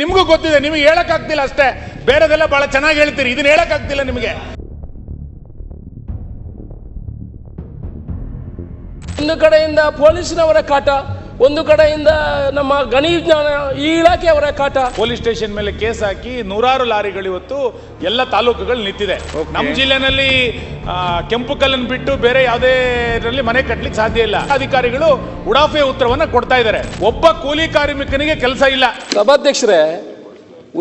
ನಿಮಗೂ ಗೊತ್ತಿದೆ, ನಿಮಗೆ ಹೇಳಕ್ ಆಗ್ತಿಲ್ಲ ಅಷ್ಟೇ. ಬೇರೆದೆಲ್ಲ ಬಹಳ ಚೆನ್ನಾಗಿ ಹೇಳ್ತೀರಿ. ಇದನ್ನ ಹೇಳಕ್ ಆಗ್ತಿಲ್ಲ ನಿಮಗೆ. ಒಂದು ಕಡೆಯಿಂದ ಪೊಲೀಸ್ನವರ ಕಾಟ ಒಂದು ಕಡೆಯಿಂದ ನಮ್ಮ ಗಣಿ ವಿಜ್ಞಾನ ಈ ಇಲಾಖೆಯವರ ಕಾಟ. ಪೊಲೀಸ್ ಸ್ಟೇಷನ್ ಮೇಲೆ ಕೇಸ್ ಹಾಕಿ ನೂರಾರು ಲಾರಿಗಳು ಇವತ್ತು ಎಲ್ಲ ತಾಲೂಕುಗಳು ನಿಂತಿದೆ. ನಮ್ಮ ಜಿಲ್ಲೆನಲ್ಲಿ ಕೆಂಪು ಕಲ್ಲನ್ನು ಬಿಟ್ಟು ಬೇರೆ ಯಾವುದೇ ಇದರಲ್ಲಿ ಮನೆ ಕಟ್ಟಲಿಕ್ಕೆ ಸಾಧ್ಯ ಇಲ್ಲ. ಅಧಿಕಾರಿಗಳು ಉಡಾಫೆ ಉತ್ತರವನ್ನು ಕೊಡ್ತಾ ಇದ್ದಾರೆ. ಒಬ್ಬ ಕೂಲಿ ಕಾರ್ಮಿಕನಿಗೆ ಕೆಲಸ ಇಲ್ಲ. ಸಭಾಧ್ಯಕ್ಷರೇ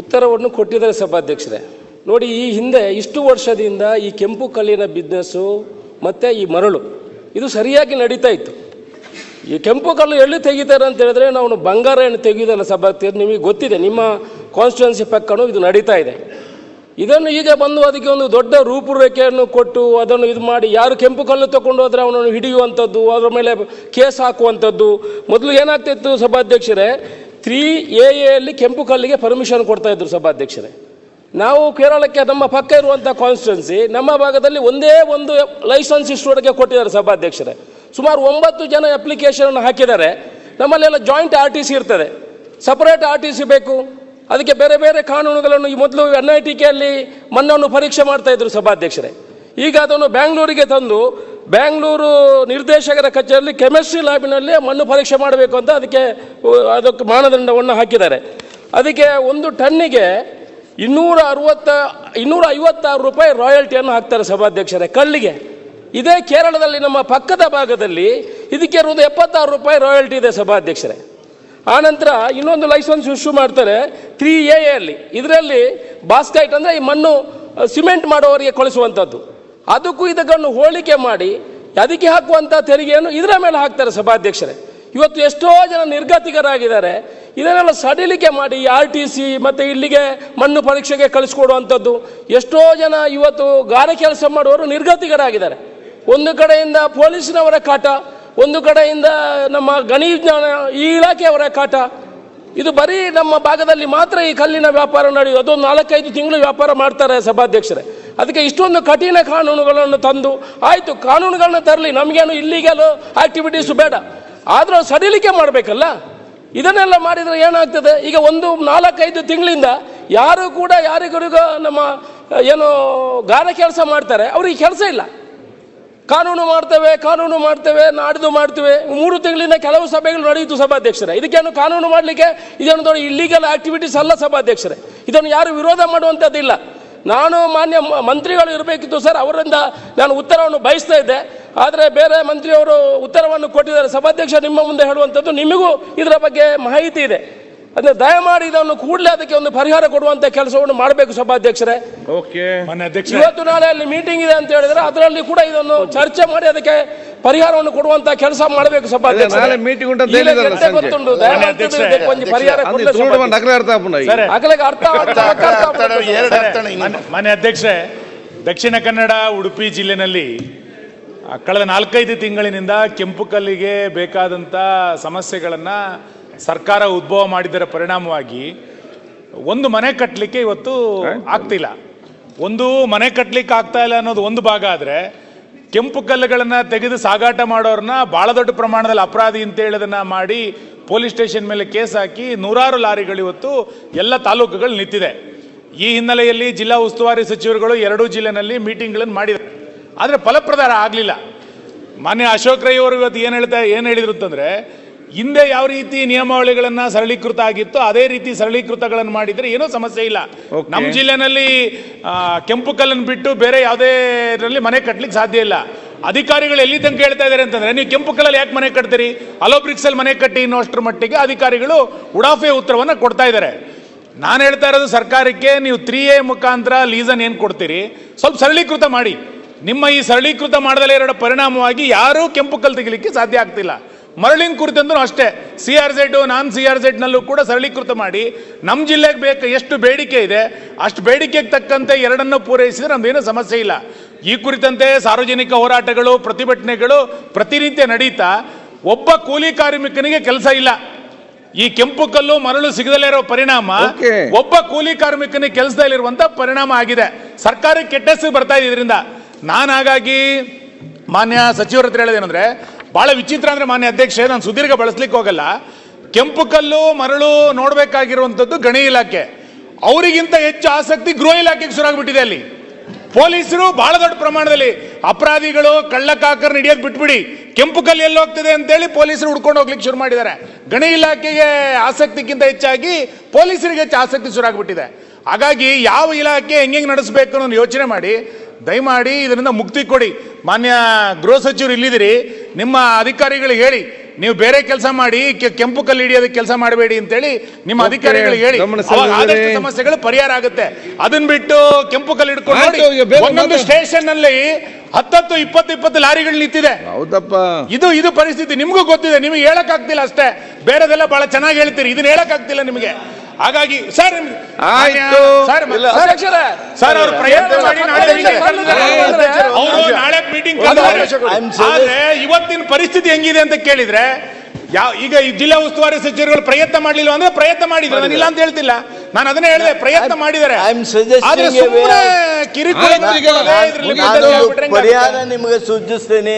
ಉತ್ತರವನ್ನು ಕೊಟ್ಟಿದ್ದಾರೆ ಸಭಾಧ್ಯಕ್ಷರೇ. ನೋಡಿ ಈ ಹಿಂದೆ ಇಷ್ಟು ವರ್ಷದಿಂದ ಈ ಕೆಂಪು ಕಲ್ಲಿನ ಬಿಸ್ನೆಸ್ಸು ಮತ್ತು ಈ ಮರಳು ಇದು ಸರಿಯಾಗಿ ನಡೀತಾ ಇತ್ತು. ಈ ಕೆಂಪು ಕಲ್ಲು ಎಲ್ಲಿ ತೆಗಿತಾರೆ ಅಂತ ಹೇಳಿದ್ರೆ ನಾವು ಬಂಗಾರ ಏನು ತೆಗೆಯೋದಲ್ಲ ಸಭಾಧ್ಯಕ್ಷ ನಿಮಗೆ ಗೊತ್ತಿದೆ. ನಿಮ್ಮ ಕಾನ್ಸ್ಟಿಟ್ಯೂನ್ಸಿ ಪಕ್ಕನೂ ಇದು ನಡೀತಾ ಇದೆ. ಇದನ್ನು ಈಗ ಬಂದು ಅದಕ್ಕೆ ಒಂದು ದೊಡ್ಡ ರೂಪುರೇಖೆಯನ್ನು ಕೊಟ್ಟು ಅದನ್ನು ಇದು ಮಾಡಿ ಯಾರು ಕೆಂಪು ಕಲ್ಲು ತಗೊಂಡು ಹೋದರೆ ಅವನನ್ನು ಹಿಡಿಯುವಂಥದ್ದು, ಅದರ ಮೇಲೆ ಕೇಸ್ ಹಾಕುವಂಥದ್ದು. ಮೊದಲು ಏನಾಗ್ತಿತ್ತು ಸಭಾಧ್ಯಕ್ಷರೇ? ತ್ರೀ ಎ ಎಲ್ಲಿ ಕೆಂಪು ಕಲ್ಲಿಗೆ ಪರ್ಮಿಷನ್ ಕೊಡ್ತಾ ಇದ್ರು ಸಭಾಧ್ಯಕ್ಷರೇ. ನಾವು ಕೇರಳಕ್ಕೆ ನಮ್ಮ ಪಕ್ಕ ಇರುವಂಥ ಕಾನ್ಸ್ಟಿಟ್ಯೂನ್ಸಿ ನಮ್ಮ ಭಾಗದಲ್ಲಿ ಒಂದೇ ಒಂದು ಲೈಸೆನ್ಸ್ ಇಷ್ಟುವರೆಗೆ ಕೊಟ್ಟಿದ್ದಾರೆ ಸಭಾಧ್ಯಕ್ಷರೇ. ಸುಮಾರು ಒಂಬತ್ತು ಜನ ಅಪ್ಲಿಕೇಶನ್ ಹಾಕಿದ್ದಾರೆ. ನಮ್ಮಲ್ಲೆಲ್ಲ ಜಾಯಿಂಟ್ ಆರ್ ಟಿ ಸಿ ಇರ್ತದೆ. ಸಪರೇಟ್ ಆರ್ ಟಿ ಸಿ ಬೇಕು. ಅದಕ್ಕೆ ಬೇರೆ ಬೇರೆ ಕಾನೂನುಗಳನ್ನು ಈ ಮೊದಲು ಎನ್ ಐ ಟಿ ಕೆಯಲ್ಲಿ ಮಣ್ಣನ್ನು ಪರೀಕ್ಷೆ ಮಾಡ್ತಾ ಇದ್ರು ಸಭಾಧ್ಯಕ್ಷರೇ. ಈಗ ಅದನ್ನು ಬ್ಯಾಂಗ್ಳೂರಿಗೆ ತಂದು ಬ್ಯಾಂಗ್ಳೂರು ನಿರ್ದೇಶಕರ ಕಚೇರಿಯಲ್ಲಿ ಕೆಮಿಸ್ಟ್ರಿ ಲ್ಯಾಬಿನಲ್ಲಿ ಮಣ್ಣು ಪರೀಕ್ಷೆ ಮಾಡಬೇಕು ಅಂತ ಅದಕ್ಕೆ ಅದಕ್ಕೆ ಮಾನದಂಡವನ್ನು ಹಾಕಿದ್ದಾರೆ. ಅದಕ್ಕೆ ಒಂದು ಟನ್ನಿಗೆ ಇನ್ನೂರ ಅರವತ್ತ, ಇನ್ನೂರ ಐವತ್ತಾರು ರೂಪಾಯಿ ರಾಯಲ್ಟಿಯನ್ನು ಹಾಕ್ತಾರೆ ಸಭಾಧ್ಯಕ್ಷರೇ ಕಳ್ಳಿಗೆ ಇದೇ ಕೇರಳದಲ್ಲಿ ನಮ್ಮ ಪಕ್ಕದ ಭಾಗದಲ್ಲಿ ಇದಕ್ಕೆ ಒಂದು ಎಪ್ಪತ್ತಾರು ರೂಪಾಯಿ ರಾಯಲ್ಟಿ ಇದೆ ಸಭಾಧ್ಯಕ್ಷರೇ. ಆನಂತರ ಇನ್ನೊಂದು ಲೈಸೆನ್ಸ್ ಇಶ್ಯೂ ಮಾಡ್ತಾರೆ ತ್ರೀ ಎ ಅಲ್ಲಿ. ಇದರಲ್ಲಿ ಬಾಸ್ಕೈಟ್ ಅಂದರೆ ಈ ಮಣ್ಣು ಸಿಮೆಂಟ್ ಮಾಡೋವರಿಗೆ ಕಳಿಸುವಂಥದ್ದು ಅದಕ್ಕೂ ಇದಕ್ಕನ್ನು ಹೋಲಿಕೆ ಮಾಡಿ ಅದಕ್ಕೆ ಹಾಕುವಂಥ ತೆರಿಗೆಯನ್ನು ಇದರ ಮೇಲೆ ಹಾಕ್ತಾರೆ ಸಭಾಧ್ಯಕ್ಷರೇ. ಇವತ್ತು ಎಷ್ಟೋ ಜನ ನಿರ್ಗತಿಕರಾಗಿದ್ದಾರೆ. ಇದನ್ನೆಲ್ಲ ಸಡಿಲಿಕೆ ಮಾಡಿ ಆರ್ ಟಿ ಸಿ ಮತ್ತು ಇಲ್ಲಿಗೆ ಮಣ್ಣು ಪರೀಕ್ಷೆಗೆ ಕಳಿಸ್ಕೊಡುವಂಥದ್ದು ಎಷ್ಟೋ ಜನ ಇವತ್ತು ಗಾರೆ ಕೆಲಸ ಮಾಡುವವರು ನಿರ್ಗತಿಕರಾಗಿದ್ದಾರೆ. ಒಂದು ಕಡೆಯಿಂದ ಪೊಲೀಸ್ನವರ ಕಾಟ, ಒಂದು ಕಡೆಯಿಂದ ನಮ್ಮ ಗಣಿ ಜ್ಞಾನ ಈ ಇಲಾಖೆಯವರ ಕಾಟ. ಇದು ಬರೀ ನಮ್ಮ ಭಾಗದಲ್ಲಿ ಮಾತ್ರ ಈ ಕಲ್ಲಿನ ವ್ಯಾಪಾರ ನಡೆಯುವುದು ಅದೊಂದು ನಾಲ್ಕೈದು ತಿಂಗಳು ವ್ಯಾಪಾರ ಮಾಡ್ತಾರೆ ಸಭಾಧ್ಯಕ್ಷರೇ. ಅದಕ್ಕೆ ಇಷ್ಟೊಂದು ಕಠಿಣ ಕಾನೂನುಗಳನ್ನು ತಂದು ಆಯಿತು, ಕಾನೂನುಗಳನ್ನ ತರಲಿ, ನಮಗೇನು ಇಲ್ಲಿಗೆಲ್ಲ ಆಕ್ಟಿವಿಟೀಸು ಬೇಡ. ಆದರೂ ಸಡಿಲಿಕೆ ಮಾಡಬೇಕಲ್ಲ? ಇದನ್ನೆಲ್ಲ ಮಾಡಿದರೆ ಏನಾಗ್ತದೆ? ಈಗ ಒಂದು ನಾಲ್ಕೈದು ತಿಂಗಳಿಂದ ಯಾರು ಕೂಡ ಯಾರಿಗರಿಗೂ ನಮ್ಮ, ಏನು, ಗಾರ ಕೆಲಸ ಮಾಡ್ತಾರೆ, ಅವ್ರಿಗೆ ಕೆಲಸ ಇಲ್ಲ. ಕಾನೂನು ಮಾಡ್ತೇವೆ ಕಾನೂನು ಮಾಡ್ತೇವೆ, ನಾಡಿದ್ದು ಮಾಡ್ತೇವೆ. ಮೂರು ತಿಂಗಳಿಂದ ಕೆಲವು ಸಭೆಗಳು ನಡೆಯಿತು ಸಭಾಧ್ಯಕ್ಷರೇ. ಇದಕ್ಕೇನು ಕಾನೂನು ಮಾಡಲಿಕ್ಕೆ ಇದೊಂದು ದೊಡ್ಡ ಇಲ್ಲಿಗಲ್ ಆಕ್ಟಿವಿಟೀಸ್ ಅಲ್ಲ ಸಭಾಧ್ಯಕ್ಷರೇ. ಇದನ್ನು ಯಾರು ವಿರೋಧ ಮಾಡುವಂಥದ್ದಿಲ್ಲ. ನಾನು ಮಾನ್ಯ ಮಂತ್ರಿಗಳು ಇರಬೇಕಿತ್ತು ಸರ್, ಅವರಿಂದ ನಾನು ಉತ್ತರವನ್ನು ಬಯಸ್ತಾ ಇದ್ದೆ. ಆದರೆ ಬೇರೆ ಮಂತ್ರಿಯವರು ಉತ್ತರವನ್ನು ಕೊಟ್ಟಿದ್ದಾರೆ. ಸಭಾಧ್ಯಕ್ಷ ನಿಮ್ಮ ಮುಂದೆ ಹೇಳುವಂಥದ್ದು ನಿಮಗೂ ಇದರ ಬಗ್ಗೆ ಮಾಹಿತಿ ಇದೆ. ಅಂದರೆ ದಯಮಾಡಿ ಇದನ್ನು ಕೂಡಲೇ ಅದಕ್ಕೆ ಒಂದು ಪರಿಹಾರ ಕೊಡುವಂತ ಕೆಲಸವನ್ನು ಮಾಡಬೇಕು ಸಭಾಧ್ಯಕ್ಷರೇ ಓಕೆ ಇವತ್ತು ನಾಳೆ ಅಲ್ಲಿ ಮೀಟಿಂಗ್ ಇದೆ ಅಂತ ಹೇಳಿದ್ರೆ ಅದರಲ್ಲಿ ಕೂಡ ಇದನ್ನು ಚರ್ಚೆ ಮಾಡಿ ಅದಕ್ಕೆ ಪರಿಹಾರವನ್ನು ಕೊಡುವಂತ ಕೆಲಸ ಮಾಡಬೇಕು ಸಭಾಧ್ಯಕ್ಷರೇ. ಉಂಟು ಅಧ್ಯಕ್ಷರೇ, ಪರಿಹಾರ ಅಂದ್ರೆ ಕೊಡ್ಲಿ ತುಳುಡು ಸಭಾಧ್ಯಕ್ಷರೇ. ನಕಲಿ ಅರ್ಥ ಆಪುಂಡ ಈಗ. ಸರಿ. ಅರ್ಥ ಆಗ್ತಾ- ಅರ್ಥ ಆಗ್ತಾ ಉಂಟು. ಮಾನ್ಯ- ಮಾನ್ಯ ಅಧ್ಯಕ್ಷೆ ದಕ್ಷಿಣ ಕನ್ನಡ ಉಡುಪಿ ಜಿಲ್ಲೆನಲ್ಲಿ ಆ, ಕಳೆದ ನಾಲ್ಕೈದು ತಿಂಗಳಿನಿಂದ ಕೆಂಪು ಕಲ್ಲಿಗೆ ಬೇಕಾದಂಥ ಸಮಸ್ಯೆಗಳನ್ನು ಸರ್ಕಾರ ಉದ್ಭವ ಮಾಡಿದ್ದರ ಪರಿಣಾಮವಾಗಿ ಒಂದು ಮನೆ ಕಟ್ಟಲಿಕ್ಕೆ ಇವತ್ತು ಆಗ್ತಿಲ್ಲ. ಒಂದು ಮನೆ ಕಟ್ಟಲಿಕ್ಕೆ ಆಗ್ತಾ ಇಲ್ಲ ಅನ್ನೋದು ಒಂದು ಭಾಗ ಆದರೆ ಕೆಂಪು ಕಲ್ಲುಗಳನ್ನು ತೆಗೆದು ಸಾಗಾಟ ಮಾಡೋರನ್ನ ಭಾಳ ದೊಡ್ಡ ಪ್ರಮಾಣದಲ್ಲಿ ಅಪರಾಧಿ ಅಂತ ಹೇಳೋದನ್ನ ಮಾಡಿ ಪೊಲೀಸ್ ಸ್ಟೇಷನ್ ಮೇಲೆ ಕೇಸ್ ಹಾಕಿ ನೂರಾರು ಲಾರಿಗಳು ಇವತ್ತು ಎಲ್ಲ ತಾಲೂಕುಗಳು ನಿಂತಿದೆ. ಈ ಹಿನ್ನೆಲೆಯಲ್ಲಿ ಜಿಲ್ಲಾ ಉಸ್ತುವಾರಿ ಸಚಿವರುಗಳು ಎರಡೂ ಜಿಲ್ಲೆನಲ್ಲಿ ಮೀಟಿಂಗ್ಗಳನ್ನು ಮಾಡಿದ್ದಾರೆ. ಆದರೆ ಫಲಪ್ರದಾರ ಆಗಲಿಲ್ಲ. ಮಾನ್ಯ ಅಶೋಕ್ ರೈ ಅವರು ಇವತ್ತು ಏನು ಹೇಳ್ತಾ ಏನು ಹೇಳಿದ್ರು ಅಂತಂದ್ರೆ ಹಿಂದೆ ಯಾವ ರೀತಿ ನಿಯಮಾವಳಿಗಳನ್ನ ಸರಳೀಕೃತ ಆಗಿತ್ತು ಅದೇ ರೀತಿ ಸರಳೀಕೃತಗಳನ್ನು ಮಾಡಿದ್ರೆ ಏನೂ ಸಮಸ್ಯೆ ಇಲ್ಲ. ನಮ್ಮ ಜಿಲ್ಲೆನಲ್ಲಿ ಕೆಂಪು ಕಲ್ಲನ್ನು ಬಿಟ್ಟು ಬೇರೆ ಯಾವುದೇ ಇದರಲ್ಲಿ ಮನೆ ಕಟ್ಟಲಿಕ್ಕೆ ಸಾಧ್ಯ ಇಲ್ಲ. ಅಧಿಕಾರಿಗಳು ಎಲ್ಲಿ ತನಕ ಹೇಳ್ತಾ ಇದ್ದಾರೆ ಅಂತಂದ್ರೆ ನೀವು ಕೆಂಪು ಕಲ್ಲಲ್ಲಿ ಯಾಕೆ ಮನೆ ಕಟ್ತೀರಿ? ಅಲೋಬ್ರಿಕ್ಸಲ್ಲಿ ಮನೆ ಕಟ್ಟಿ ಅನ್ನೋಷ್ಟರ ಮಟ್ಟಿಗೆ ಅಧಿಕಾರಿಗಳು ಉಡಾಫೆ ಉತ್ತರವನ್ನು ಕೊಡ್ತಾ ಇದ್ದಾರೆ. ನಾನು ಹೇಳ್ತಾ ಇರೋದು ಸರ್ಕಾರಕ್ಕೆ ನೀವು ತ್ರೀ ಎ ಮುಖಾಂತರ ಲೀಸನ್ ಏನು ಕೊಡ್ತೀರಿ? ಸ್ವಲ್ಪ ಸರಳೀಕೃತ ಮಾಡಿ. ನಿಮ್ಮ ಈ ಸರಳೀಕೃತ ಮಾಡದಲ್ಲೇ ಎರಡು ಪರಿಣಾಮವಾಗಿ ಯಾರೂ ಕೆಂಪು ಕಲ್ಲು ತೆಗಿಲಿಕ್ಕೆ ಸಾಧ್ಯ ಆಗ್ತಿಲ್ಲ. ಮರಳಿನ ಕುರಿತಂದ್ರೂ ಅಷ್ಟೇ. C R Z non C R ಝೆಡ್ನಲ್ಲೂ ಕೂಡ ಸರಳೀಕೃತ ಮಾಡಿ ನಮ್ಮ ಜಿಲ್ಲೆಗೆ ಬೇಕು ಎಷ್ಟು ಬೇಡಿಕೆ ಇದೆ ಅಷ್ಟು ಬೇಡಿಕೆಗೆ ತಕ್ಕಂತೆ ಎರಡನ್ನು ಪೂರೈಸಿದ್ರೆ ನಮ್ದೇನೂ ಸಮಸ್ಯೆ ಇಲ್ಲ. ಈ ಕುರಿತಂತೆ ಸಾರ್ವಜನಿಕ ಹೋರಾಟಗಳು ಪ್ರತಿಭಟನೆಗಳು ಪ್ರತಿನಿತ್ಯ ನಡೀತಾ ಒಬ್ಬ ಕೂಲಿ ಕಾರ್ಮಿಕನಿಗೆ ಕೆಲಸ ಇಲ್ಲ. ಈ ಕೆಂಪು ಕಲ್ಲು ಮರಳು ಸಿಗದಲ್ಲೇ ಇರೋ ಪರಿಣಾಮ. ಒಬ್ಬ ಕೂಲಿ ಕಾರ್ಮಿಕನಿಗೆ ಕೆಲಸದಲ್ಲಿರುವಂತ ಪರಿಣಾಮ ಆಗಿದೆ. ಸರ್ಕಾರಕ್ಕೆ ಕೆಟ್ಟ ಹೆಸರು ಬರ್ತಾ ಇದೆ ಇದರಿಂದ. ನಾನು ಹಾಗಾಗಿ ಮಾನ್ಯ ಸಚಿವರ ಹತ್ರ ಹೇಳೋದೇನಂದ್ರೆ ಬಹಳ ವಿಚಿತ್ರ ಅಂದ್ರೆ ಮಾನ್ಯ ಅಧ್ಯಕ್ಷ ನಾನು ಸುದೀರ್ಘ ಬಳಸ್ಲಿಕ್ಕೆ ಹೋಗಲ್ಲ. ಕೆಂಪು ಕಲ್ಲು, ಮರಳು ನೋಡಬೇಕಾಗಿರುವಂಥದ್ದು ಗಣಿ ಇಲಾಖೆ. ಅವರಿಗಿಂತ ಹೆಚ್ಚು ಆಸಕ್ತಿ ಗೃಹ ಇಲಾಖೆಗೆ ಶುರುವಾಗ್ಬಿಟ್ಟಿದೆ ಅಲ್ಲಿ. ಪೊಲೀಸರು ಬಹಳ ದೊಡ್ಡ ಪ್ರಮಾಣದಲ್ಲಿ ಅಪರಾಧಿಗಳು ಕಳ್ಳಕಾಕರ್ ಹಿಡಿಯೋದು ಬಿಟ್ಬಿಡಿ. ಕೆಂಪು ಕಲ್ಲು ಎಲ್ಲಿ ಹೋಗ್ತಿದೆ ಅಂತೇಳಿ ಪೊಲೀಸರು ಹುಡ್ಕೊಂಡು ಹೋಗ್ಲಿಕ್ಕೆ ಶುರು ಮಾಡಿದ್ದಾರೆ. ಗಣಿ ಇಲಾಖೆಗೆ ಆಸಕ್ತಿಗಿಂತ ಹೆಚ್ಚಾಗಿ ಪೊಲೀಸರಿಗೆ ಹೆಚ್ಚು ಆಸಕ್ತಿ ಶುರುವಾಗ್ಬಿಟ್ಟಿದೆ. ಹಾಗಾಗಿ ಯಾವ ಇಲಾಖೆ ಹೆಂಗೆ ನಡೆಸಬೇಕು ಅನ್ನೋ ಯೋಚನೆ ಮಾಡಿ. ದಯಮಾಡಿ ಇದರಿಂದ ಮುಕ್ತಿ ಕೊಡಿ. ಮಾನ್ಯ ಗೃಹ ಸಚಿವರು ಇಲ್ಲಿದ್ದೀರಿ. ನಿಮ್ಮ ಅಧಿಕಾರಿಗಳಿಗೆ ಹೇಳಿ. ನೀವು ಬೇರೆ ಕೆಲಸ ಮಾಡಿ ಕೆಂಪು ಕಲ್ಲು ಹಿಡಿಯೋದಕ್ಕೆ ಕೆಲಸ ಮಾಡಬೇಡಿ ಅಂತೇಳಿ ನಿಮ್ಮ ಅಧಿಕಾರಿಗಳಿಗೆ ಹೇಳಿ. ಆದಷ್ಟು ಸಮಸ್ಯೆಗಳು ಪರಿಹಾರ ಆಗುತ್ತೆ. ಅದನ್ನ ಬಿಟ್ಟು ಕೆಂಪು ಕಲ್ಲು ಹಿಡ್ಕೊಂಡು ಒಂದೊಂದು ಸ್ಟೇಷನ್ನಲ್ಲಿ ಹತ್ತತ್ತು ಇಪ್ಪತ್ತು ಇಪ್ಪತ್ತು ಲಾರಿಗಳು ನಿಂತಿದೆ. ಹೌದಪ್ಪ. ಇದು ಇದು ಪರಿಸ್ಥಿತಿ ನಿಮಗೂ ಗೊತ್ತಿದೆ. ನಿಮಗೆ ಹೇಳಕ್ ಆಗ್ತಿಲ್ಲ ಅಷ್ಟೇ. ಬೇರೆದೆಲ್ಲ ಬಹಳ ಚೆನ್ನಾಗಿ ಹೇಳ್ತೀರಿ. ಇದನ್ನ ಹೇಳಕ್ ಆಗ್ತಿಲ್ಲ ನಿಮಗೆ. ಹಾಗಾಗಿ ಸರ್ ಆಯ್ತು. Sir sir. ಅವ್ರು ಪ್ರಯತ್ನ ಮಾಡಿ ನಾಳೆ. ಅಧ್ಯಕ್ಷರೇ, ಅವರು ನಾಳೆ ಮೀಟಿಂಗ್. ಆದ್ರೆ ಇವತ್ತಿನ ಪರಿಸ್ಥಿತಿ ಹೆಂಗಿದೆ ಅಂತ ಕೇಳಿದ್ರೆ ಯಾವ ಈಗ ಈ ಜಿಲ್ಲಾ ಉಸ್ತುವಾರಿ ಸಚಿವರುಗಳು ಪ್ರಯತ್ನ ಮಾಡ್ಲಿಲ್ಲ ಅಂದ್ರೆ ಪ್ರಯತ್ನ ಮಾಡಿದ್ರು ನಾನು ಇಲ್ಲ ಅಂತ ಹೇಳ್ತಿಲ್ಲ ನಾನು ಅದನ್ನೇ ಹೇಳಿದೆ ಪ್ರಯತ್ನ ಮಾಡಿದ್ದಾರೆ ಆದ್ರೆ ಸುಮ್ಮನೆ. ಕಿರಿಕಿರಿ? ಪರಿಹಾರ ನಿಮಗೆ ಸೂಚಿಸ್ತೇನೆ